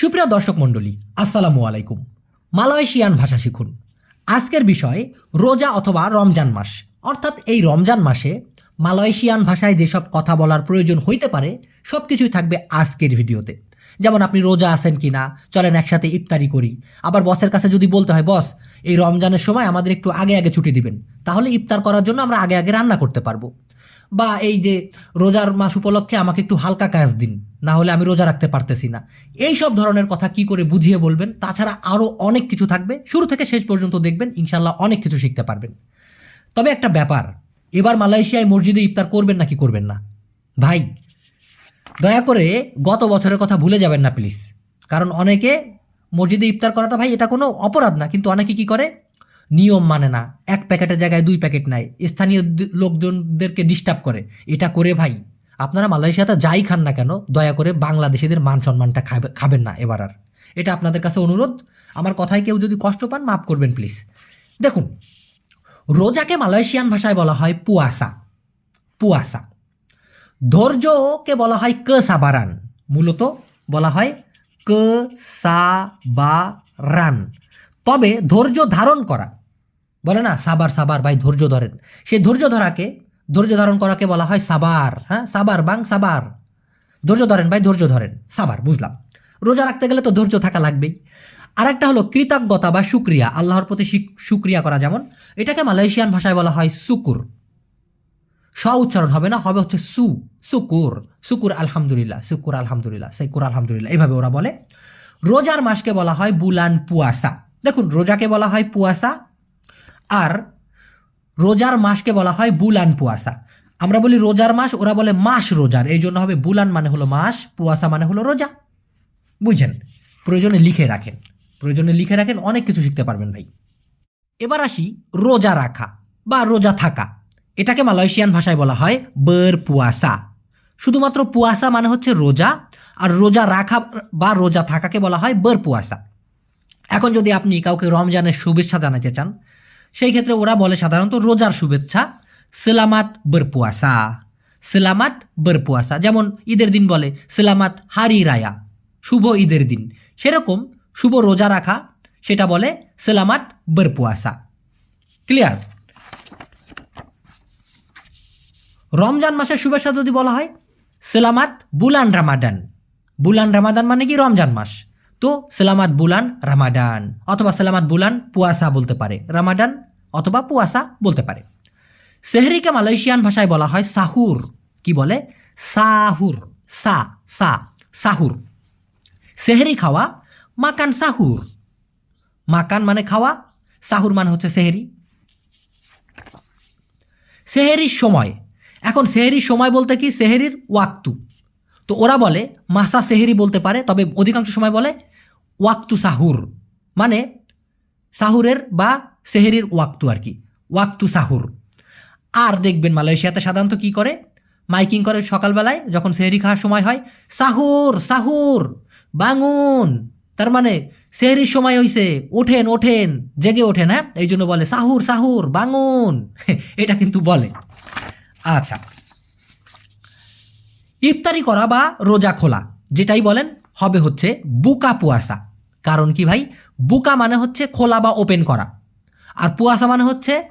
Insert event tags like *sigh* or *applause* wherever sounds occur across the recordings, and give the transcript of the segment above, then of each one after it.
সুপ্রিয় দর্শক মণ্ডলী, আসসালামু আলাইকুম। মালয়েশিয়ান ভাষা শিখুন। আজকের বিষয়, রোজা অথবা রমজান মাস। অর্থাৎ এই রমজান মাসে মালয়েশিয়ান ভাষায় যেসব কথা বলার প্রয়োজন হইতে পারে সব কিছুই থাকবে আজকের ভিডিওতে। যেমন আপনি রোজা আছেন কি না চলেন একসাথে ইফতারি করি। আবার বসের কাছে যদি বলতে হয়, বস, এই রমজানের সময় আমাদের একটু আগে আগে ছুটি দিবেন। তাহলে ইফতার করার জন্য আমরা আগে আগে রান্না করতে পারব। বা এই যে রোজার মাস উপলক্ষে আমাকে একটু হালকা কাজ দিন, না হলে আমি রোজা রাখতে পারতেছি না। এই সব ধরনের কথা কি করে বুঝিয়ে বলবেন, তাছাড়া আরও অনেক কিছু থাকবে। শুরু থেকে শেষ পর্যন্ত দেখবেন ইনশাল্লাহ অনেক কিছু শিখতে পারবেন। তবে একটা ব্যাপার, এবার মালয়েশিয়ায় মসজিদে ইফতার করবেন নাকি করবেন না? ভাই, দয়া করে গত বছরের কথা ভুলে যাবেন না, প্লিজ। কারণ অনেকে মসজিদে ইফতার করাটা ভাই এটা কোনো অপরাধ না, কিন্তু অনেকে কি করে? নিয়ম মানে না। এক প্যাকেটের জায়গায় দুই প্যাকেট নেয়। স্থানীয় লোকজনদেরকে ডিস্টার্ব করে। এটা করে ভাই, আপনারা মালয়েশিয়াতে যাই খান না কেন, দয়া করে বাংলাদেশিদের মান সম্মানটা খাবে- খাবেন না এবার আর। এটা আপনাদের কাছে অনুরোধ। আমার কথায় কেউ যদি কষ্ট পান, মাফ করবেন প্লিজ দেখুন, রোজাকে মালয়েশিয়ান ভাষায় বলা হয় পুয়াসা। পুয়াসা। ধৈর্যকে বলা হয় ক সাবারান মূলত বলা হয় ক সা সাবারান তবে ধৈর্য ধারণ করা বলে না, সাবার সাবার, ভাই, ধৈর্য ধরেন। সেই ধৈর্য ধরাকে, ধৈর্য ধারণ করাকে বলা হয় সাবার হ্যাঁ? সাবার, বাং, সাবার। ধৈর্য ধরেন, ভাই, ধৈর্য ধরেন। সাবার, বুঝলাম। রোজা রাখতে গেলে তো ধৈর্য থাকা লাগবেই। আরেকটা হলো কৃতজ্ঞতা বা সুক্রিয়া আল্লাহর প্রতি সুক্রিয়া করা যেমন, এটাকে মালয়েশিয়ান ভাষায় বলা হয় সুকুর স উচ্চারণ হবে না, হবে হচ্ছে সু সুকুর সুকুর আলহামদুলিল্লাহ সুকুর আলহামদুলিল্লাহ সেকুর আলহামদুলিল্লাহ এইভাবে ওরা বলে। রোজার মাসকে বলা হয় বুলান পুয়াসা। দেখুন, রোজাকে বলা হয় পুয়াসা আর রোজার মাসকে বলা হয় বুলান পুয়াসা। আমরা বলি রোজার মাস, ওরা বলে মাস রোজার। এই জন্য হবে বুলান মানে হলো মাস, পুয়াসা মানে হলো রোজা। বুঝছেন প্রয়োজনে লিখে রাখেন। প্রয়োজনে লিখে রাখেন, অনেক কিছু শিখতে পারবেন ভাই। এবার আসি রোজা রাখা বা রোজা থাকা। এটাকে মালয়েশিয়ান ভাষায় বলা হয় বার পুয়াসা। শুধুমাত্র পুয়াসা মানে হচ্ছে রোজা, আর রোজা রাখা বা রোজা থাকাকে বলা হয় বার পুয়াসা। এখন যদি আপনি কাউকে রমজানের শুভেচ্ছা জানাতে চান সেই ক্ষেত্রে ওরা বলে সাধারণত রোজার শুভেচ্ছা, সেলামাত বরপুয়াসা সেলামাত বরপুয়াসা। যেমন ঈদের দিন বলে, সেলামাত হারি রায়া, শুভ ঈদের দিন। সেরকম শুভ রোজা রাখা, সেটা বলে সেলামাত বরপুয়াসা। ক্লিয়ার? রমজান মাসের শুভেচ্ছা যদি বলা হয়, সেলামাত বুলান রামাডান বুলান রামাদান মানে কি? রমজান মাস। তো সেলামাত বুলান রামাডান অথবা সেলামাত বুলান পুয়াসা বলতে পারে। রামাডান অথবা পুয়াসা বলতে পারে। সেহরিকে মালয়েশিয়ান ভাষায় বলা হয় সাহুর কি বলে? সাহুর সা সা সাহুর সেহরি খাওয়া, মাকান সাহুর মাকান মানে খাওয়া সাহুর মানে হচ্ছে সেহরি। সেহেরির সময়। এখন সেহেরির সময় বলতে কি? সেহেরির ওয়াক্তু। তো ওরা বলে মাসা সেহেরি বলতে পারে, তবে অধিকাংশ সময় বলে ওয়াক্তু সাহুর। মানে সাহুরের বা সেহেরির ওয়াক্তু আর কি। ওয়াক্তু সাহুর। আর দেখবেন মালয়েশিয়াতে সাধারণত কি করে? মাইকিং করে সকালবেলায়, যখন সেহেরি খাওয়ার সময় হয়, সাহুর সাহুর, বাঙুন। তার মানে সেহরির সময় হইছে, ওঠেন ওঠেন, জেগে ওঠেন হ্যাঁ? এই জন্য বলে সাহুর সাহুর, বাঙুন। *laughs* এটা কিন্তু বলে। আচ্ছা। ইফতারি করা বা রোজা খোলা, যেটাই বলেন, হবে হচ্ছে বুকা পুয়াসা। কারণ কি ভাই? বুকা মানে হচ্ছে খোলা বা ওপেন করা। আর পুয়াসা মানে হচ্ছে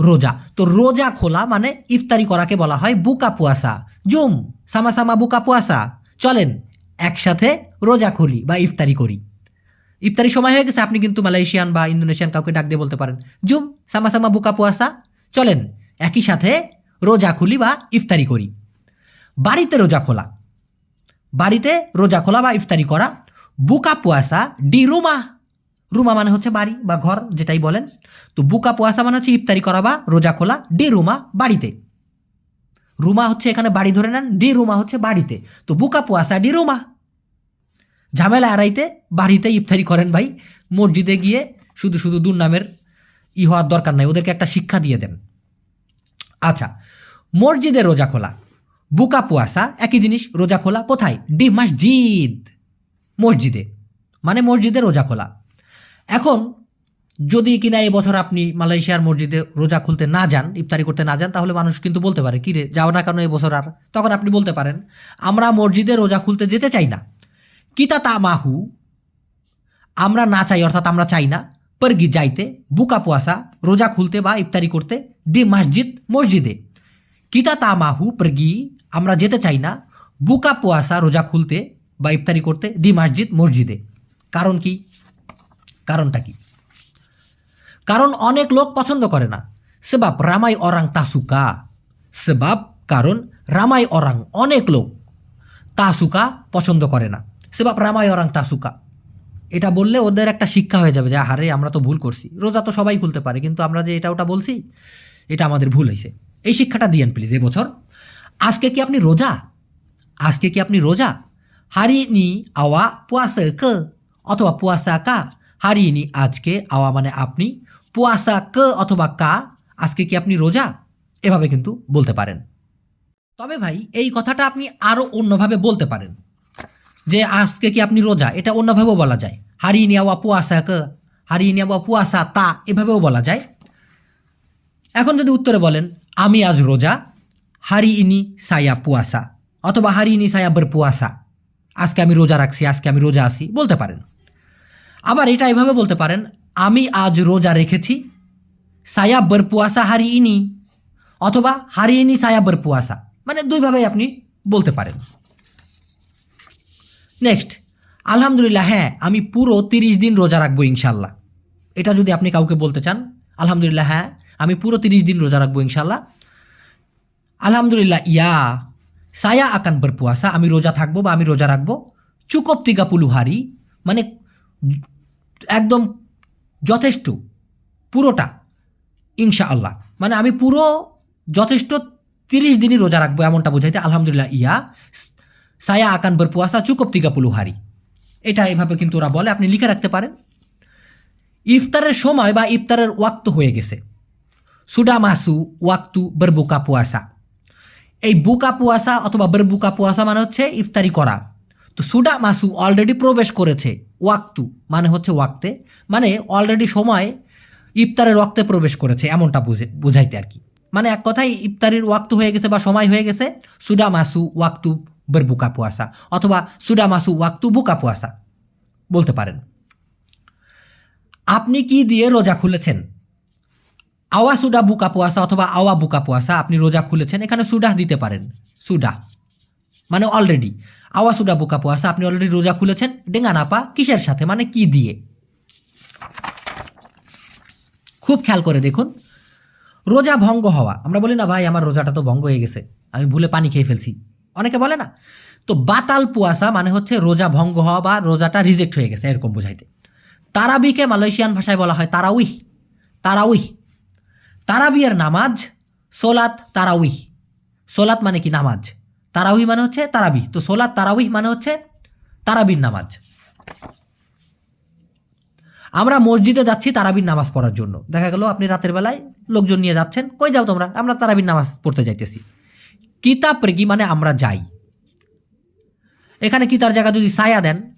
রোজা। তো রোজা খোলা মানে ইফতারি করাকে বলা হয় বুকা পুয়াসা। জুম, সামা সামা বুকা পুয়াসা। চলেন, একসাথে রোজা খুলি বা ইফতারি করি। ইফতারি সময় হয়ে গেছে, আপনি কিন্তু মালয়েশিয়ান বা ইন্দোনেশিয়ান কাউকে ডাক দিয়ে বলতে পারেন, জুম, সামা সামা বুকা পুয়াসা। চলেন, একই সাথে রোজা খুলি বা ইফতারি করি। বাড়িতে রোজা খোলা। বাড়িতে রোজা খোলা বা ইফতারি করা বুকা পুয়াসা ডি রুমা। রুমা মানে হচ্ছে বাড়ি বা ঘর যেটাই বলেন। তো বুকা পুয়াসা মানে হচ্ছে ইফতারি করা বা রোজা খোলা, ডি রুমা বাড়িতে। রুমা হচ্ছে এখানে বাড়ি ধরে নেন, ডি রুমা হচ্ছে বাড়িতে। তো বুকা পুয়াসা, ডি রুমা। ঝামেলা এড়াইতে বাড়িতে ইফতারি করেন ভাই, মসজিদে গিয়ে শুধু শুধু দুর্নামের ই হওয়ার দরকার নাই, ওদেরকে একটা শিক্ষা দিয়ে দেন। আচ্ছা মসজিদে রোজা খোলা, বুকা পুয়াসা, একই জিনিস, রোজা খোলা কোথায়? ডি মসজিদ। মসজিদে মানে মসজিদে রোজা খোলা। এখন, যদি কিনা এবছর আপনি মালয়েশিয়ার মসজিদে রোজা খুলতে না যান, ইফতারি করতে না যান, তাহলে মানুষ কিন্তু বলতে পারে কিরে যাও না কেন এবছর আর? তখন আপনি বলতে পারেন, আমরা মসজিদে রোজা খুলতে যেতে চাই না। কিতা তা মাহু, আমরা না চাই, অর্থাৎ আমরা চাই না, পরগি যাইতে, বুকা পুয়াসা, রোজা খুলতে বা ইফতারি করতে ডি মসজিদ মসজিদে। কিতা তা মাহু, পরগি আমরা যেতে চাই না, বুকা পুয়াসা রোজা খুলতে বা ইফতারি করতে ডি মসজিদ মসজিদে। কারণ কি? কারণটা কি? কারণ অনেক লোক পছন্দ করে না। সেবাব রামাই অরাং তাসুকা। সেবাব কারণ রামাই অরাং অনেক লোক তাসুকা পছন্দ করে না। সেবাব রামাই অরাং তাসুকা। এটা বললে ওদের একটা শিক্ষা হয়ে যাবে যে হারে আমরা তো ভুল করছি। রোজা তো সবাই খুলতে পারে, কিন্তু আমরা যে এটা ওটা বলছি, এটা আমাদের ভুল হয়েছে। এই শিক্ষাটা দিয়েন প্লিজ এবছর আজকে কি আপনি রোজা? আজকে কি আপনি রোজা? হারিনি আওয়া পুয়াসা ক অথবা পুয়াসা কা হারিনি আজকে আওয়া মানে আপনি পুয়াসা ক অথবা কা আজকে কি আপনি রোজা এভাবে কিন্তু বলতে পারেন তবে ভাই এই কথাটা আপনি আরও অন্যভাবে বলতে পারেন যে আজকে কি আপনি রোজা এটা অন্যভাবেও বলা যায় হারিয়ে নেওয়া পুয়াসা ক হারিয়ে নেওয়া পুয়াসা তা এভাবেও বলা যায় এখন যদি উত্তরে বলেন আমি আজ রোজা হারি ইনি সায়া পুয়াসা অথবা হারি ইনি সায়া বার পুয়াসা আজকে আমি রোজা রাখছি, আজকে আমি রোজা আসি বলতে পারেন। আবার এটা এভাবে বলতে পারেন, আমি আজ রোজা রেখেছি, সায়া বার পুয়াসা হারি ইনি অথবা হারি ইনি সায়া বার পুয়াসা মানে দুইভাবেই আপনি বলতে পারেন। নেক্সট আলহামদুলিল্লাহ হ্যাঁ আমি পুরো তিরিশ দিন রোজা রাখব ইনশাল্লাহ। এটা যদি আপনি কাউকে বলতে চান, আলহামদুলিল্লাহ হ্যাঁ আমি পুরো তিরিশ দিন রোজা রাখব ইনশাল্লাহ। আলহামদুলিল্লাহ, ইয়া সায়া আকান পুয়াসা আমি রোজা থাকব বা আমি রোজা রাখব। চুকপ তিগা পুলুহারি মানে একদম যথেষ্ট, পুরোটা ইনশা আল্লাহ মানে আমি পুরো যথেষ্ট তিরিশ দিনই রোজা রাখব এমনটা বোঝাইতে আলহামদুলিল্লাহ, ইয়া। সায়া আকান পুয়াসা চুকপ তিগা পুলুহারি এটা এভাবে কিন্তু ওরা বলে, আপনি লিখে রাখতে পারেন। ইফতারের সময় বা ইফতারের ওয়াক্ত হয়ে গেছে। সুডা মাসু ওয়াক্তু বেরবুকা পুয়াসা। এই বুকা পুয়াসা অথবা বেরবুকা পুয়াসা মানে হচ্ছে ইফতারি করা। তো সুডা মাসু অলরেডি প্রবেশ করেছে, ওয়াক্তু মানে হচ্ছে ওয়াক্তে মানে অলরেডি সময় ইফতারের ওয়াক্তে প্রবেশ করেছে, এমনটা বুঝে বোঝাইতে আর কি। মানে এক কথায় ইফতারির ওয়াক্ত হয়ে গেছে বা সময় হয়ে গেছে, সুডা মাসু ওয়াক্তু বেরবুকা পুয়াসা, অথবা সুডা মাসু ওয়াক্তু বুকা পুয়াসা, বলতে পারেন। আপনি কি দিয়ে রোজা খুলেছেন? আওয়া সুডা বুকা পুয়াসা অথবা আওয়া বুকা পুয়াসা, আপনি রোজা খুলেছেন, এখানে সুডা দিতে পারেন, সুডা। মানে অলরেডি আওয়া সুডা বুকা পুয়াসা, আপনি অলরেডি রোজা খুলেছেন ডেঙ্গানাপা কিসের সাথে মানে কি দিয়ে? খুব খেয়াল করে দেখুন, রোজা ভঙ্গ হওয়া, আমরা বলি না, ভাই, আমার রোজাটা তো ভঙ্গ হয়ে গেছে, আমি ভুলে পানি খেয়ে ফেলছি। অনেকে বলে না, তো বাতাল পুয়াসা মানে হচ্ছে রোজা ভঙ্গ হওয়া বা রোজাটা রিজেক্ট হয়ে গেছে, এরকম বোঝাইতে। তারাবিকে মালয়েশিয়ান ভাষায় বলা হয় তারাউইহ তারাউইহ তারাবিয়ার নামাজ, সোলাত তারাউইহ সোলাত মানে কি নামাজ? তারাউহি মানে হচ্ছে তারাবি তো সোলাত তারাউইহ মানে হচ্ছে তারাবির নামাজ। আমরা মসজিদে যাচ্ছি তারাবির নামাজ পড়ার জন্য। দেখা গেল আপনি রাতের বেলায় লোকজন নিয়ে যাচ্ছেন, কই যাও তোমরা? আমরা তারাবির নামাজ পড়তে যাইতেছি। কিতাব প্রেগি মানে আমরা যাই? এখানে কিতার জায়গা? যদি সায়া দেন।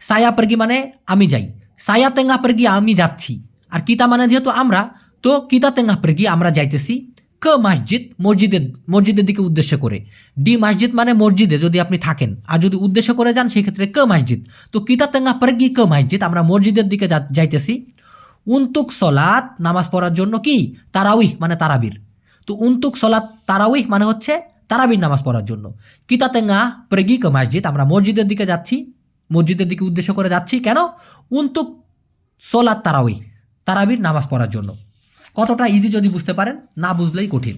সায়া প্রেগি মানে আমি যাই। সায়া তেঙ্গা প্রেগি আমি যাচ্ছি। আর কিতা মানে যেহেতু আমরা তো কিতা তেঙ্গা প্রেগি আমরা যাইতেছি ক মসজিদ, মসজিদের মসজিদের দিকে উদ্দেশ্য করে। ডি মসজিদ মানে মসজিদে যদি আপনি থাকেন। আর যদি উদ্দেশ্য করে যান, সেক্ষেত্রে ক মসজিদ। তো কিতা তেঙ্গা প্রেগি ক মসজিদ, আমরা মসজিদের দিকে যাইতেছি। উন্তুক সলাত নামাজ পড়ার জন্য কি? তারাউইহ মানে তারাবির। তো উন্তুক সলাত তারাউইহ মানে হচ্ছে তারাবির নামাজ পড়ার জন্য। কিতাতেঙ্গা ক মসজিদ, আমরা মসজিদের দিকে যাচ্ছি। মসজিদের দিকে উদ্দেশ্য করে যাচ্ছি কেন? উন্তুক সোলাত তারাউই তারাবির নামাজ পড়ার জন্য। কতটা ইজি যদি বুঝতে পারেন, না বুঝলেই কঠিন।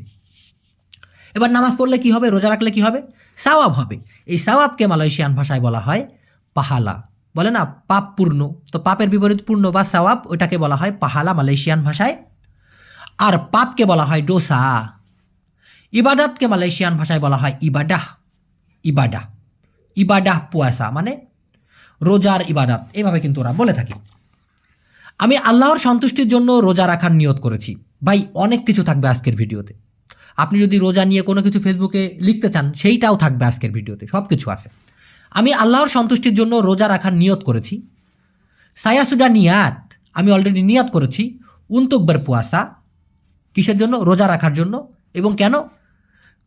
এবার নামাজ পড়লে কি হবে, রোজা রাখলে কি হবে? সাওয়াব হবে। এই সাওয়াবকে মালয়েশিয়ান ভাষায় বলা হয় পাহালা। বলে না, পাপ পূর্ণ। তো পাপের বিপরীত পূর্ণ বা সাওয়াব ওটাকে বলা হয় পাহালা মালয়েশিয়ান ভাষায়। আর পাপকে বলা হয় ডোসা। ইবাদাতকে মালয়েশিয়ান ভাষায় বলা হয় ইবাডাহ ইবাডা ইবাডাহ পুয়াসা মানে রোজার ইবাদাত। এভাবে কিন্তু ওরা বলে থাকে। আমি আল্লাহর সন্তুষ্টির জন্য রোজা রাখার নিয়ত করেছি। ভাই, অনেক কিছু থাকবে আজকের ভিডিওতে। আপনি যদি রোজা নিয়ে কোনো কিছু ফেসবুকে লিখতে চান, সেইটাও থাকবে আজকের ভিডিওতে। সব কিছু আছে। আমি আল্লাহর সন্তুষ্টির জন্য রোজা রাখার নিয়ত করেছি। সায়াসুডা নিয়াত, আমি অলরেডি নিয়াত করেছি। উনতুকবার পুয়াসা, কিসের জন্য? রোজা রাখার জন্য। এবং কেন?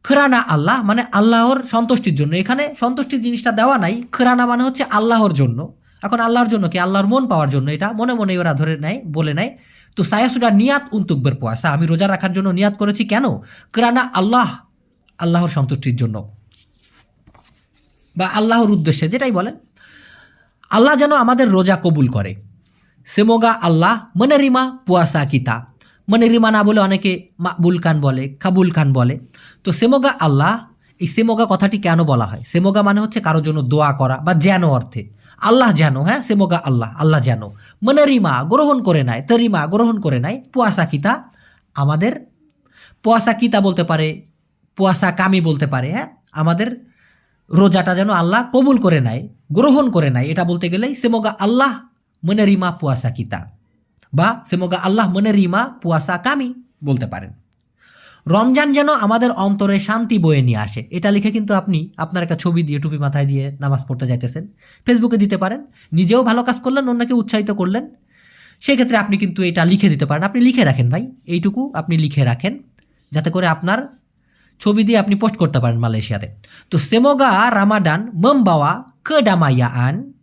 খরানা আল্লাহ মানে আল্লাহর সন্তুষ্টির জন্য। এখানে সন্তুষ্টির জিনিসটা দেওয়া নাই। খরানা মানে হচ্ছে আল্লাহর জন্য। এখন আল্লাহর জন্য কি? আল্লাহর মন পাওয়ার জন্য। এটা মনে মনে ওরা ধরে নেয়, বলে নেয়। তো সায়াসুডা নিয়াত উন্তুকবের পোয়াশা আমি রোজা রাখার জন্য নিয়াত করেছি কেন? কেরানা আল্লাহ আল্লাহর সন্তুষ্টির জন্য। বা আল্লাহর উদ্দেশ্যে, যেটাই বলেন। আল্লাহ যেন আমাদের রোজা কবুল করে। সেমোগা আল্লাহ মনেরিমা পুয়াসা কিতা মনেরিমা না বলে অনেকে মাকবুল খান বলে, কাবুল খান বলে। তো সেমোগা আল্লাহ, এই সেমোগা কথাটি কেন বলা হয়? সেমোগা মানে হচ্ছে কারোর জন্য দোয়া করা বা যেন অর্থে। আল্লাহ যেন হ্যাঁ? সেমোগা আল্লাহ আল্লাহ যেন মনেরিমা গ্রহণ করে নেয় তরিমা গ্রহণ করে নেয় পুয়াসা কিতা? আমাদের পুয়াসা কিতা বলতে পারে? পোয়াশা কামি বলতে পারে হ্যাঁ? আমাদের রোজাটা যেন আল্লাহ কবুল করে নেয় গ্রহণ করে নেয় এটা বলতে গেলেই সেমোগা আল্লাহ মনে রিমা পুয়াসা কিতা। বা সেমোগা আল্লাহ মনে রিমা পুয়াসা কামি বলতে পারেন। রমজান যেন আমাদের অন্তরে শান্তি বয়ে নিয়ে আসে। এটা লিখে কিন্তু আপনি আপনার একটা ছবি দিয়ে টুপি মাথায় দিয়ে নামাজ পড়তে যাইতেছেন। ফেসবুকে দিতে পারেন। নিজেও ভালো কাজ করলেন অন্যকে উৎসাহিত করলেন। সেক্ষেত্রে আপনি কিন্তু এটা লিখে দিতে পারেন। আপনি লিখে রাখেন ভাই, এইটুকু আপনি লিখে রাখেন। যাতে করে আপনার ছবি দিয়ে আপনি পোস্ট করতে পারেন মালয়েশিয়াতে। তো সেমোগা রামাডান মমবাওয়া আন,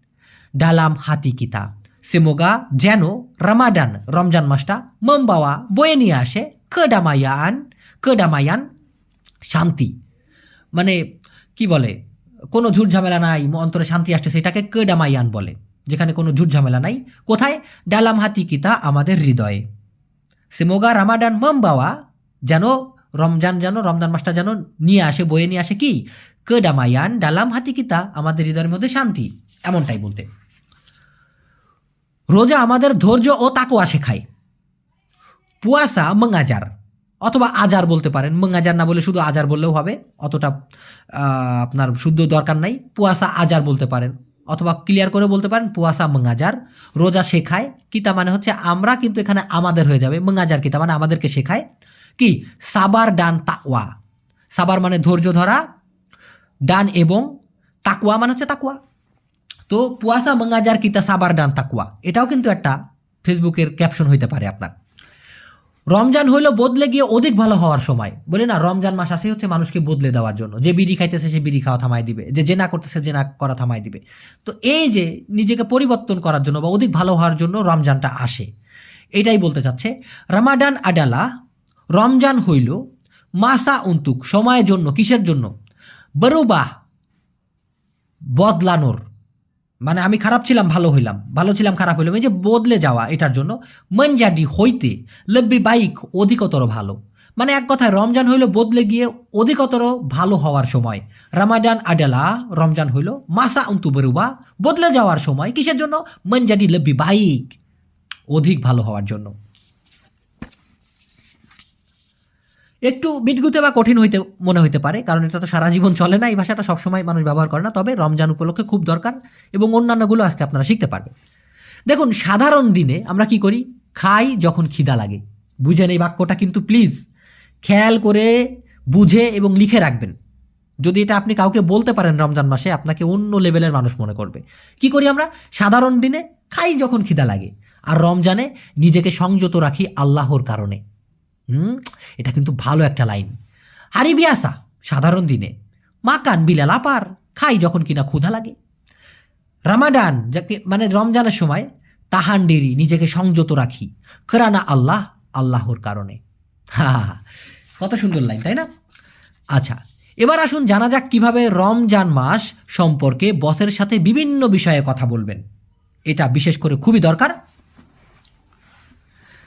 ডালাম হাতি কিতা। সেমোগা যেন রামাডান রমজান মাসটা মমবাওয়া বয়ে নিয়ে আসে কেডামাইয়ান কেডামায়ান শান্তি মানে কি বলে? কোনো ঝুট ঝামেলা নাই অন্তরে শান্তি আসছে, সেটাকে কেডামাইয়ান বলে। যেখানে কোনো ঝুট ঝামেলা নাই। কোথায়? ডালাম হাতি কিতা আমাদের হৃদয়ে। সেমোগা রামাডান মমবাওয়া যেন রমজান যেন, রমজান মাসটা যেন নিয়ে আসে, বয়ে নিয়ে আসে কি? কেডামায়ান ডালাম হাতি কিতা আমাদের হৃদয়ের মধ্যে শান্তি। এমনটাই বলতে। রোজা আমাদের ধৈর্য ও তাকোয়া শেখায়। পুয়াসা মঙ্গাজার। অথবা আজার বলতে পারেন। মঙ্গাজার না বলে শুধু আজার বললেও হবে। অতটা আপনার শুদ্ধ দরকার নাই। পুয়াসা আজার বলতে পারেন। অথবা ক্লিয়ার করে বলতে পারেন, পুয়াসা মঙ্গাজার রোজা শেখায়। কিতা মানে হচ্ছে আমরা কিন্তু এখানে আমাদের হয়ে যাবে। মঙ্গাজার কিতা মানে আমাদেরকে শেখায়। কি? সাবার ডান তাকওয়া। সাবার মানে ধৈর্য ধরা, ডান এবং তাকুয়া মানে হচ্ছে তাকুয়া তো পুয়াসা মঙ্গাজার কিতা সাবার ডান তাকুয়া এটাও কিন্তু একটা ফেসবুকের ক্যাপশন হইতে পারে আপনার। রমজান হইল বদলে গিয়ে অধিক ভালো হওয়ার সময়। বলে না, রমজান মাস আসে হচ্ছে মানুষকে বদলে দেওয়ার জন্য। যে বিড়ি খাইতেছে সে বিড়ি খাওয়া থামাই দিবে। যে জেনা করতেছে জেনা করা থামাই দিবে। তো এই যে নিজেকে পরিবর্তন করার জন্য বা অধিক ভালো হওয়ার জন্য রমজানটা আসে। এটাই বলতে চাচ্ছে রামাডান আডালা রমজান হইল মাসা উন্তুক, সময়ের জন্য, কিসের জন্য? বরুবাহ, বদলানোর। মানে আমি খারাপ ছিলাম, ভালো হইলাম। ভালো ছিলাম, খারাপ হইলাম। এই যে বদলে যাওয়া, এটার জন্য মঞ্জাডি হইতে লব্বি বাইক অধিকতর ভালো। মানে এক কথায়, রমজান হইল বদলে গিয়ে অধিকতর ভালো হওয়ার সময়। রামাডান আডেলা রমজান হইল মাসা অন্তু বেরুবা, বদলে যাওয়ার সময়। কিসের জন্য? মঞ্জাডি লব্বি বাইক অধিক ভালো হওয়ার জন্য। একটু বিটগুতে বা কঠিন হইতে, মনে হইতে পারে, কারণ এটা তো সারা জীবন চলে না, এই ভাষাটা সবসময় মানুষ ব্যবহার করে না, তবে রমজান উপলক্ষে খুব দরকার এবং অন্যান্যগুলো আজকে আপনারা শিখতে পারবেন। দেখুন, সাধারণ দিনে আমরা কি করি? খাই যখন খিদা লাগে। বুঝেন এই বাক্যটা কিন্তু প্লিজ। খেয়াল করে বুঝে এবং লিখে রাখবেন। যদি এটা আপনি কাউকে বলতে পারেন রমজান মাসে, আপনাকে অন্য লেভেলের মানুষ মনে করবে। কি করি আমরা? সাধারণ দিনে খাই যখন খিদা লাগে। আর রমজানে নিজেকে সংযত রাখি আল্লাহর কারণে। এটা কিন্তু ভালো একটা লাইন। হারি বিয়াসা, সাধারণ দিনে। মাকান বিলাল আপার, খাই যখন কিনা ক্ষুধা লাগে। রামাডান যাকে মানে রমজানের সময় তাহান্ডেরি নিজেকে সংযত রাখি। কেরানা আল্লাহ, আল্লাহর কারণে। হা। কত সুন্দর লাইন, তাই না? আচ্ছা এবার আসুন জানা যাক কীভাবে রমজান মাস সম্পর্কে বসের সাথে বিভিন্ন বিষয়ে কথা বলবেন। এটা বিশেষ করে খুবই দরকার।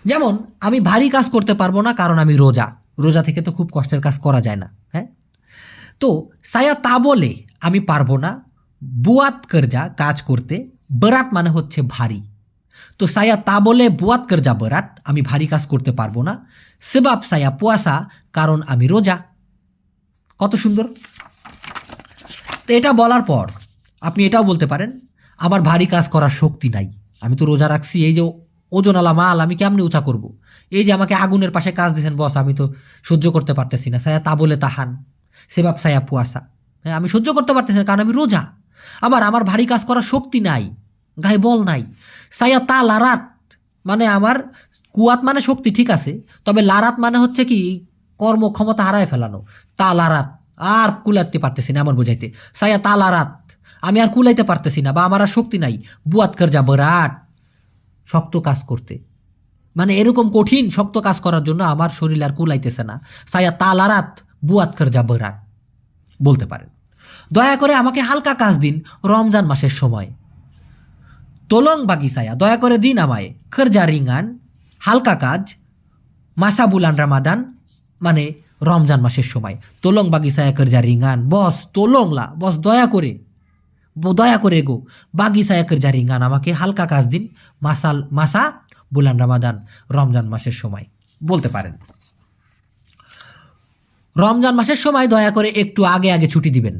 যেমন, আমি ভারী কাজ করতে পারব না কারণ আমি রোজা। রোজা থেকে তো খুব কষ্টের কাজ করা যায় না হ্যাঁ? তো সায়া তা বলে, আমি পারব না। বুয়াত করজা কাজ করতে, বরাত মানে হচ্ছে ভারী। তো সায়া তা বলে, বুয়াত করজা বরাত, আমি ভারী কাজ করতে পারব না। সেবাব সায়া পুয়াসা, কারণ আমি রোজা। কত সুন্দর। তো এটা বলার পর, আপনি এটাও বলতে পারেন, আমার ভারী কাজ করার শক্তি নাই। আমি তো রোজা রাখছি, এই যে ওজনওয়ালা মাল, আমি কেমনি উঁচা করব। এই যে আমাকে আগুনের পাশে কাজ দিয়েছেন বস, আমি তো সহ্য করতে পারতেছি না। সায়া তা বলে তাহান, সেবাব সায়া পুয়াসা। হ্যাঁ আমি সহ্য করতে পারতেছি না, কারণ আমি রোজা। আবার আমার ভারী কাজ করার শক্তি নাই, গায়ে বল নাই। সায়া তা লারাত মানে আমার কুয়াত মানে শক্তি ঠিক আছে, তবে লারাত মানে হচ্ছে কি কর্মক্ষমতা হারায় ফেলানো। তা লারাত, আর কুলাতে পারতেছি না এমন বোঝাইতে। সায়া তা লারাত, আমি আর কুলাইতে পারতেছি না বা আমার আর শক্তি নাই। বুয়াত কর যা বিরাট শক্ত কাজ করতে। মানে এরকম কঠিন, শক্ত কাজ করার জন্য আমার শরীর আর কুলাইতেছে না। সায়া তালারাত বুয়াত কর যা বিরাট বলতে পারেন। দয়া করে আমাকে হালকা কাজ দিন রমজান মাসের সময়। তোলং বাগিসায়া দয়া করে দিন আমায় খরজা রিঙ্গান, হালকা কাজ মাসা বুলান রামাদান মানে রমজান মাসের সময়। তোলং বাগিসায়া খরজা রিঙ্গান, বস তোলংলা, বস দয়া করে। দয়া করে গো। বাগিসায়া খরজা রিঙ্গান আমাকে হালকা কাজ দিন, মাসাল, মাসা, বুলান রামাদান, রমজান মাসের সময়। বলতে পারেন। রমজান মাসের সময় দয়া করে একটু আগে আগে ছুটি দিবেন।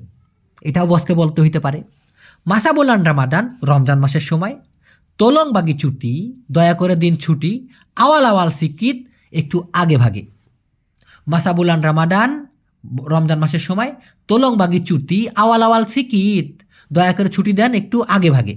এটাও বসকে বলতে হইতে পারে। মাসা, বোলান রামাদান, রমজান মাসের সময়। তোলং বাগি ছুটি, দয়া করে দিন ছুটি, আওয়াল আওয়াল সিকিত, একটু আগে ভাগে। মাসা, বোলান রামাদান, রমজান মাসের সময় তোলং বাগি ছুটি, আওয়াল আওয়াল সিকিত। দয়া করে ছুটি দেন একটু আগে ভাগে।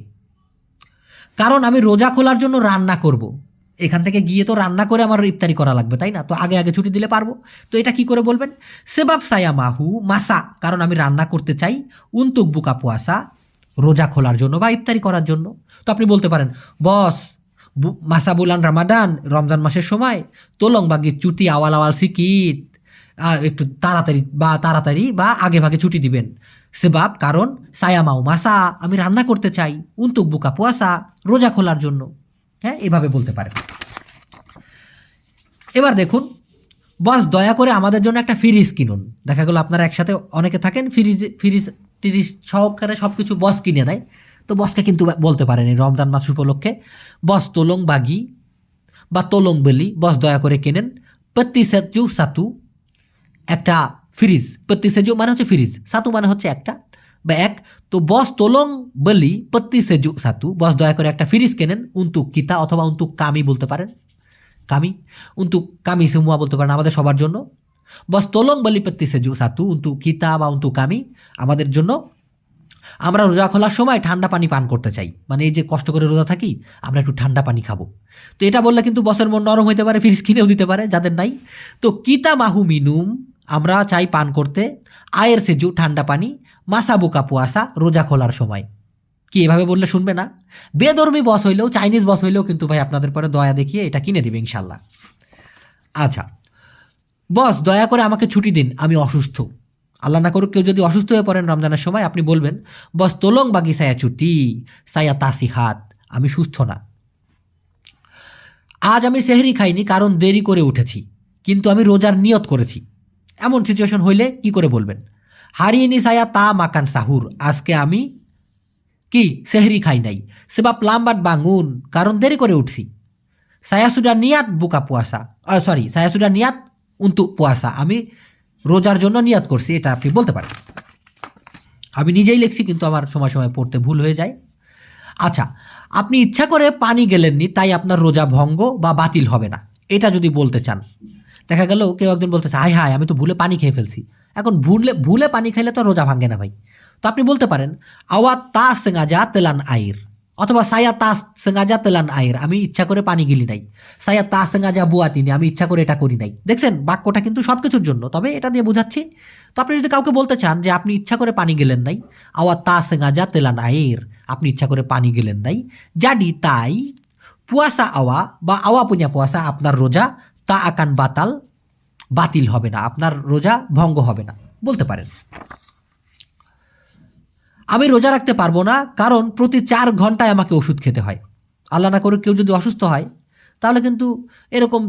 কারণ আমি রোজা খোলার জন্য রান্না করব। এখান থেকে গিয়ে তো রান্না করে আমার ইফতারি করা লাগবে তাই না? তো আগে আগে ছুটি দিলে পারব। তো এটা কি করে বলবেন? সেবাব সায়া মাহু মাসা কারণ আমি রান্না করতে চাই উন্তুক বুকা পুয়াসা রোজা খোলার জন্য বা ইফতারি করার জন্য। তো আপনি বলতে পারেন বস মাসা বুলান রামাদান রমজান মাসের সময় তোলং বাগি চুটি আওয়াল আওয়াল আহ, একটু তাড়াতাড়ি বা তাড়াতাড়ি বা আগে ভাগে ছুটি দিবেন। সেবাব, কারণ সায়ামাও মাসা, আমি রান্না করতে চাই, উন্তুক বুকা পোয়াসা, রোজা খোলার জন্য। হ্যাঁ এভাবে বলতে পারেন। এবার দেখুন, বস দয়া করে আমাদের জন্য একটা ফ্রিজ কিনুন। দেখা গেলো আপনারা একসাথে অনেকে থাকেন, ফ্রিজ ফ্রিজ টিরিজ সহকারে সব কিছু বস কিনে দেয়। তো বসকে কিন্তু বলতে পারেন এই রমজান মাস উপলক্ষে, বস তোলং বাগি বা তোলং বেলি, বস দয়া করে কেনেন, পত্তি সেতু সাতু একটা ফ্রিজ পত্তি সেজু মানে হচ্ছে ফ্রিজ, সাতু মানে হচ্ছে একটা, বা এক, তো বস তোলং বলি পত্তি সেজু সাতু, বস দয়া করে একটা ফ্রিজ কেনেন, উন্তুক কিতা অথবা উন্তুক কামি বলতে পারেন। কামি? উন্তুক কামি সুমুয়া বলতে পারেন আমাদের সবার জন্য। বস তোলং বলি পত্তি সেজু সাতু উন্তু কিতা বা উন্তু কামি আমাদের জন্য। আমরা রোজা খোলার সময় ঠান্ডা পানি পান করতে চাই। মানে এই যে কষ্ট করে রোজা থাকি, আমরা একটু ঠান্ডা পানি খাব। তো এটা বললে কিন্তু বসের মন নরম হইতে পারে, ফ্রিজ কিনেও দিতে পারে, যাদের নাই। তো কিতা মাহু মিনুম আমরা চাই পান করতে, আয়ের সেজু, ঠান্ডা পানি মাসা বুকা পুয়াসা রোজা খোলার সময়। কি এভাবে বললে শুনবে না? বেধর্মী বস হইলেও, চাইনিজ বস হইলেও কিন্তু ভাই আপনাদের পরে দয়া দেখিয়ে এটা কিনে দিবে ইনশাল্লাহ। আচ্ছা বস দয়া করে আমাকে ছুটি দিন, আমি অসুস্থ। আল্লাহ না করুক কেউ যদি অসুস্থ হয়ে পড়েন রমজানের সময়, আপনি বলবেন, বস তোলং বাকি সায়া ছুটি, সায়া তাসি হাত, আমি সুস্থ না। আজ আমি সেহরি খাইনি, কারণ দেরি করে উঠেছি, কিন্তু আমি রোজার নিয়ত করেছি। এমন সিচুয়েশন হইলে কি করে বলবেন? হারিয়ে নি সায়া তা মাকান সাহুর, আজকে আমি কি সেহরি খাই নাই সেবা প্লাম্বাট বাঙুন, কারণ দেরি করে উঠছি। সায়াসুডা নিয়াত বুকা পুয়াসা সরি সায়াসুডা নিয়াত উন্তু পুয়াসা, আমি রোজার জন্য নিয়াত করছি, এটা আপনি বলতে পারেন। আমি নিজেই লিখছি, কিন্তু আমার সময় সময় পড়তে ভুল হয়ে যায়। আচ্ছা আপনি ইচ্ছা করে পানি গেলেননি, তাই আপনার রোজা ভঙ্গ বা বাতিল হবে না, এটা যদি বলতে চান। দেখা গেল কেউ একজন বলতেছে হাই হাই আমি তো ভুলে পানি খেয়ে ফেলছি। এখন ভুলে ভুলে পানি খাইলে তো রোজা ভাঙে না ভাই। তো আপনি বলতে পারেন, আওয়া তা সেঙ্গাজা তেলান আইর। অথবা, সায়া তা সেঙ্গাজা তেলান আইর, আমি ইচ্ছা করে পানি গিলি নাই। সায়া তাস তা সেঙ্গাজা বুয়াতিনি আমি ইচ্ছা করে এটা করি নাই। দেখছেন, বাক্যটা কিন্তু সব কিছুর জন্য, তবে এটা দিয়ে বোঝাচ্ছি। তো আপনি যদি কাউকে বলতে চান যে, আপনি ইচ্ছা করে পানি গেলেন নাই। আওয়া তা সেঙ্গাজা তেলান আইর, আপনি ইচ্ছা করে পানি গেলেন নাই। জাডি তাই, পুয়াসা আওয়া বা আওয়া পুñা পুয়াসা আপনার রোজা তা আকান বাতাল বাতিল হবে না, আপনার রোজা ভঙ্গ হবে না, বলতে পারেন। আমি রোজা রাখতে পারব না, কারণ প্রতি চার ঘন্টায় আমাকে ওষুধ খেতে হয়। আল্লাহ না করে কেউ যদি অসুস্থ হয়, তাহলে কিন্তু এরকম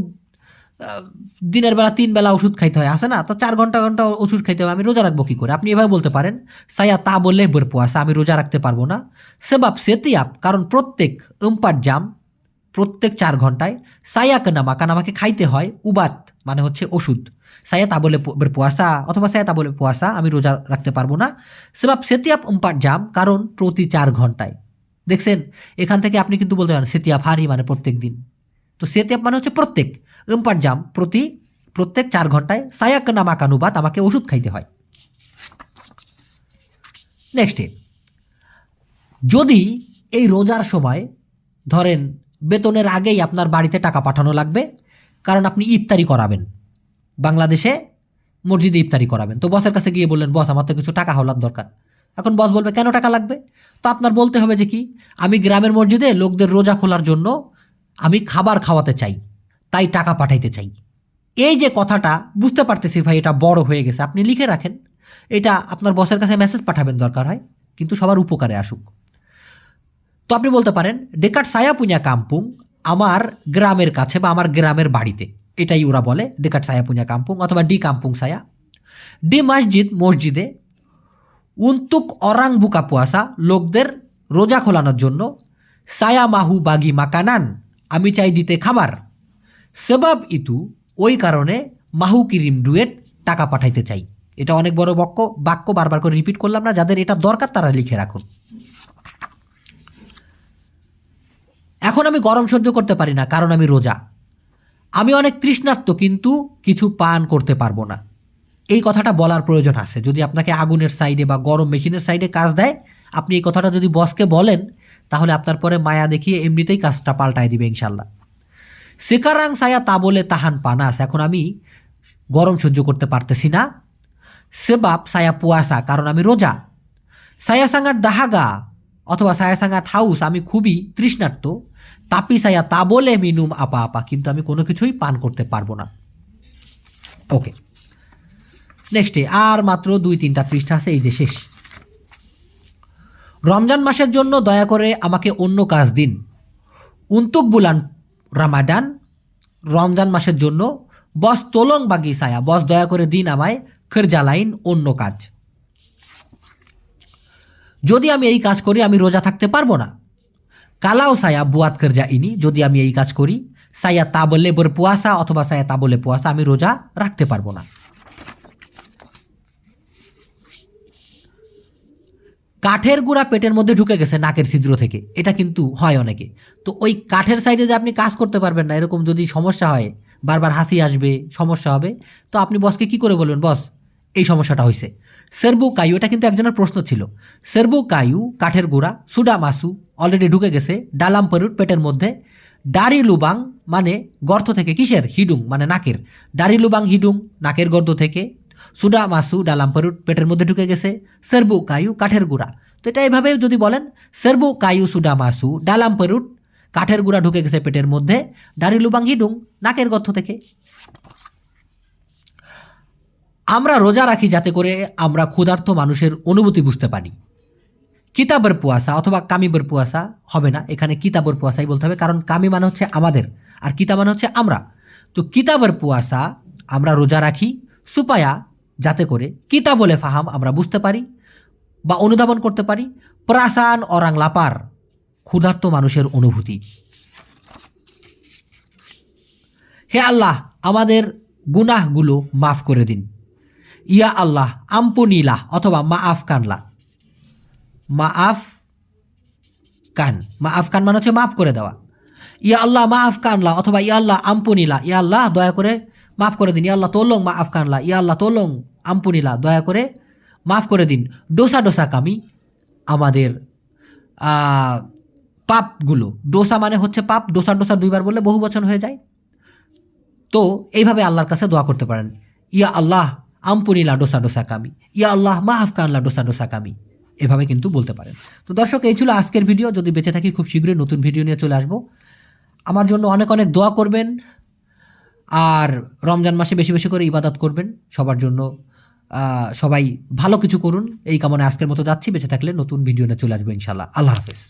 দিনের বেলা তিন বেলা ওষুধ খাইতে হয় আসে না? তো চার ঘণ্টা ঘণ্টা ওষুধ খাইতে হবে, আমি রোজা রাখব কী করে? আপনি এভাবে বলতে পারেন সায়া তা বললে বোর পোয়াশা আমি রোজা রাখতে পারব না। সেবাব সেতিয়াপ কারণ প্রত্যেক উম্পার জাম প্রত্যেক চার ঘন্টায় সায়াক নামা কারণ আমাকে খাইতে হয় উবাত মানে হচ্ছে ওষুধ। সায়া তা বলে পোয়াশা অথবা সায়া তা বলে পোয়াশা আমি রোজা রাখতে পারব না। সেবাব সেতিয়াপ উম্পার জাম, কারণ প্রতি চার ঘন্টায়। দেখছেন? এখান থেকে আপনি কিন্তু বলতে পারেন সেতিয়াপ হারি মানে প্রত্যেক দিন। তো সেতিয়াপ মানে হচ্ছে প্রত্যেক। উম্পার জাম প্রতি প্রত্যেক চার ঘন্টায় সায়াক নামা কানুবাত আমাকে ওষুধ খাইতে হয়। নেক্সটে যদি এই রোজার সময় ধরেন বেতনের আগেই আপনার বাড়িতে টাকা পাঠানো লাগবে, কারণ আপনি ইফতারি করাবেন। বাংলাদেশে মসজিদে ইফতারি করাবেন। তো বসের কাছে গিয়ে বললেন, বস, আমার তো কিছু টাকা হওয়ার দরকার। এখন বস বলবে, কেন টাকা লাগবে? তো আপনার বলতে হবে যে কি, আমি গ্রামের মসজিদে লোকদের রোজা খোলার জন্য আমি খাবার খাওয়াতে চাই, তাই টাকা পাঠাইতে চাই। এই যে কথাটা, বুঝতে পারতেছি ভাই, এটা বড় হয়ে গেছে। আপনি লিখে রাখেন। এটা আপনার বসের কাছে মেসেজ পাঠাবেন দরকার হয়, কিন্তু সবার উপকারে আসুক। তো আপনি বলতে পারেন ডেকাট সায়া পুঞ্জা কাম্পুং আমার গ্রামের কাছে বা আমার গ্রামের বাড়িতে। এটাই ওরা বলে ডেকাট সায়া পুঞ্জা কাম্পুং অথবা ডি কাম্পুং সায়া ডি মসজিদ, মসজিদে উন্তুক অরাং বুকা পুয়াসা লোকদের রোজা খোলানোর জন্য সায়া মাহু বাগি মাকানান, আমি চাই দিতে খাবার। সেবাব ইতু ওই কারণে মাহু কিরিম ডুয়েট টাকা পাঠাইতে চাই। এটা অনেক বড় বাক্য বাক্য বারবার করে রিপিট করলাম না, যাদের এটা দরকার তারা লিখে রাখুন। এখন আমি গরম সহ্য করতে পারি না, কারণ আমি রোজা। আমি অনেক তৃষ্ণার্ত, কিন্তু কিছু পান করতে পারব না। এই কথাটা বলার প্রয়োজন আছে। যদি আপনাকে আগুনের সাইডে বা গরম মেশিনের সাইডে কাজ দেয়, আপনি এই কথাটা যদি বসকে বলেন, তাহলে আপনার পরে মায়া দেখিয়ে এমনিতেই কাজটা পাল্টায় দিবে ইনশাল্লাহ সেকারাং সায়া তা বলে তাহান পানাস, এখন আমি গরম সহ্য করতে পারতেছি না। সেবাব সায়া পুয়াসা, কারণ আমি রোজা। সায়া সাঙ্গার দাহাগা অথবা সায়া সাঙ্গাট হাউস আমি খুবই তৃষ্ণার্ত। তাপি সায়া, তা বলে মিনুম আপা আপা, কিন্তু আমি কোনো কিছুই পান করতে পারব না। ওকে। নেক্সটে আর মাত্র দুই তিনটা পৃষ্ঠা আছে, এই যে শেষ। রমজান মাসের জন্য দয়া করে আমাকে অন্য কাজ দিন। উন্তুক বুলান রামাডান রমজান মাসের জন্য বস তোলং বাগি সায়া, বস দয়া করে দিন আমায়, খেরজালাইন, অন্য কাজ। যদি আমি এই কাজ করি, আমি রোজা থাকতে পারব না। কালাও সায়া বুয়াত খেরজা ইনি যদি আমি এই কাজ করি, সায়া তা বলে বোর পুয়াসা অথবা সায়া তা বলে পুয়াসা, আমি রোজা রাখতে পারব না। কাঠের গুঁড়া পেটের মধ্যে ঢুকে গেছে নাকের ছিদ্র থেকে। এটা কিন্তু হয় অনেকে। তো ওই কাঠের সাইডে যে আপনি কাজ করতে পারবেন না, এরকম যদি সমস্যা হয়, বারবার হাসি আসবে, সমস্যা হবে, তো আপনি বসকে কি করে বলবেন? বস এই সমস্যাটা হয়েছে সেরবু কায়ু, এটা কিন্তু একজনের প্রশ্ন ছিল। সেরবু কায়ু, কাঠের গুঁড়া সুডা মাসু অলরেডি ঢুকে গেছে ডালাম পরুট পেটের মধ্যে। ডারি লুবাং মানে গর্ত থেকে কিসের? হিডুং মানে নাকের। ডারি লুবাং হিডুং নাকের গর্ত থেকে। সুডা মাসু ডালাম পরুট পেটের মধ্যে ঢুকে গেছে। সেরবু কায়ু, কাঠের গুঁড়া। তো এটা এভাবে যদি বলেন, সেরবু কায়ু সুডা মাসু ডালাম পরুট কাঠের গুঁড়া ঢুকে গেছে পেটের মধ্যে ডারি লুবাং হিডুং নাকের গর্ত থেকে। আমরা রোজা রাখি যাতে করে আমরা ক্ষুধার্ত মানুষের অনুভূতি বুঝতে পারি। কিতাবের পুয়াসা অথবা কামিবের পুয়াসা হবে না। এখানে কিতাবের পুয়াসাই বলতে হবে, কারণ কামি মানে হচ্ছে আমাদের আর কিতাব মানে হচ্ছে আমরা। তো কিতাবের পুয়াসা আমরা রোজা রাখি, সুপায়া যাতে করে কিতাব বলে ফাহাম আমরা বুঝতে পারি বা অনুধাবন করতে পারি। প্রাসান অরাং লাপার ক্ষুধার্ত মানুষের অনুভূতি। হে আল্লাহ, আমাদের গুনাহগুলো মাফ করে দিন। ইয়া আল্লাহ আমপুনিলা অথবা মা আফ কানলা মা আফ কান মা আফ কান মানে হচ্ছে মাফ করে দেওয়া। ইয়া আল্লাহ মা আফ কানলা অথবা ইয়া আল্লাহ আমপুনিলা ইয়া আল্লাহ দয়া করে মাফ করে দিন। ইয়া আল্লাহ তোলং মা আফ কানলা ইয়া আল্লাহ তোলং আমপুনিলা দয়া করে মাফ করে দিন। ডোসা ডোসা কামি, আমাদের পাপগুলো। ডোসা মানে হচ্ছে পাপ, ডোসা ডোসা দুইবার বললে বহু বচন হয়ে যায়। তো এইভাবে আল্লাহর কাছে দোয়া করতে পারেন। ইয়া আল্লাহ আমপুনিলা ডোসা ডোসা কামি। ইয়া আল্লাহ মাহফ কানলা ডোসা ডোসা এভাবে কিন্তু বলতে পারেন। তো দর্শক, এই ছিল আজকের ভিডিও। যদি বেঁচে থাকি, খুব শীঘ্রই নতুন ভিডিও নিয়ে চলে আসব। আমার জন্য অনেক অনেক দোয়া করবেন। আর রমজান মাসে বেশি বেশি করে ইবাদত করবেন। সবার জন্য সবাই ভালো কিছু করুন। এই কামনে আজকের মতো যাচ্ছি। বেঁচে থাকলে নতুন ভিডিও নিয়ে চলে আসব ইনশাল্লাহ আল্লাহ হাফেজ।